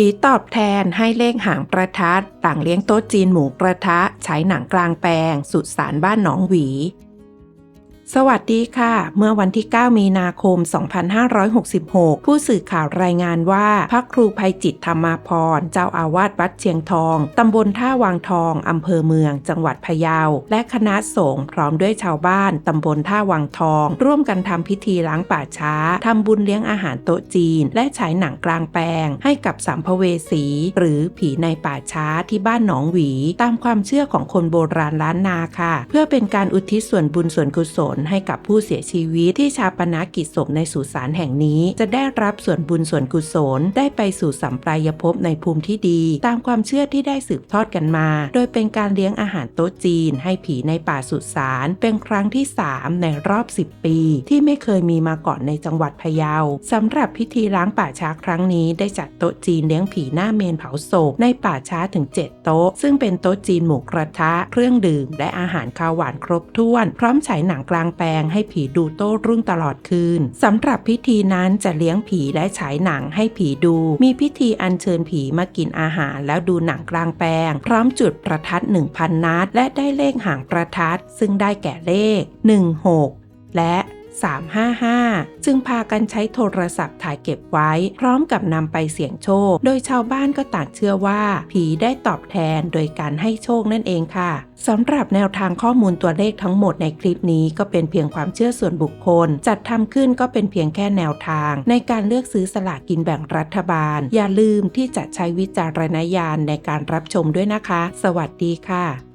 ผีตอบแทนให้เลขหางประทัดต่างเลี้ยงโต๊ะจีนหมูกระทะฉายหนังกลางแปลง สุดสารบ้านหนองหวี สวัสดีค่ะ เมื่อวันที่ 9 มีนาคม 2566 ผู้สื่อข่าวรายงานว่า พระครูภัยจิตธรรมาพร เจ้าอาวาสวัดเชียงทอง ตำบลท่าวังทอง อำเภอเมือง จังหวัดพะเยา และคณะสงฆ์พร้อมด้วยชาวบ้าน ตำบลท่าวังทอง ร่วมกันทำพิธีล้างป่าช้า ทำบุญเลี้ยงอาหารโต๊ะจีน และฉายหนังกลางแปลง ให้กับสัมภเวสี หรือผีในป่าช้าที่บ้านหนองหวี ตามความเชื่อของคนโบราณล้านนาค่ะ เพื่อเป็นการอุทิศส่วนบุญส่วนกุศลให้กับผู้เสียชีวิตที่ชาปนกิจศพในสุสานแห่งนี้ จะได้รับส่วนบุญส่วนกุศล ได้ไปสู่สัมปรายภพในภูมิที่ดี ตามความเชื่อที่ได้สืบทอดกันมา โดยเป็นการเลี้ยงอาหารโต๊ะจีน ให้ผีในป่าสุสานเป็นครั้งที่ 3 ในรอบ 10 ปี ที่ไม่เคยมีมาก่อนในจังหวัดพะเยาสำหรับพิธีล้างป่าช้าครั้งนี้ ได้จัดโต๊ะจีนเลี้ยงผีหน้าเมนเผาศพในป่าช้าถึง 7 โต๊ะ ซึ่งเป็นโต๊ะจีนหมูกระทะ เครื่องดื่ม และอาหารคาวหวานครบถ้วน พร้อมฉายหนังกลางางแปลงให้ผีดูโต้รุ่งตลอดคืนสำหรับพิธีนั้นจะเลี้ยงผีและฉายหนังให้ผีดู มีพิธีอัญเชิญผีมากินอาหารแล้วดูหนังกลางแปลง พร้อมจุดประทัด 1,000 นัด และได้เลขหางประทัด ซึ่งได้แก่เลข 16 และ 355 จึงพากันใช้โทรศัพท์ถ่ายเก็บไว้ พร้อมกับนำไปเสี่ยงโชค โดยชาวบ้านก็ต่างเชื่อว่า ผีได้ตอบแทนโดยการให้โชคนั่นเองค่ะสำหรับแนวทางข้อมูลตัวเลขทั้งหมดในคลิปนี้ก็เป็นเพียงความเชื่อส่วนบุคคล จัดทำขึ้นก็เป็นเพียงแค่แนวทาง ในการเลือกซื้อสลากกินแบ่งรัฐบาล อย่าลืมที่จะใช้วิจารณญาณในการรับชมด้วยนะคะ สวัสดีค่ะ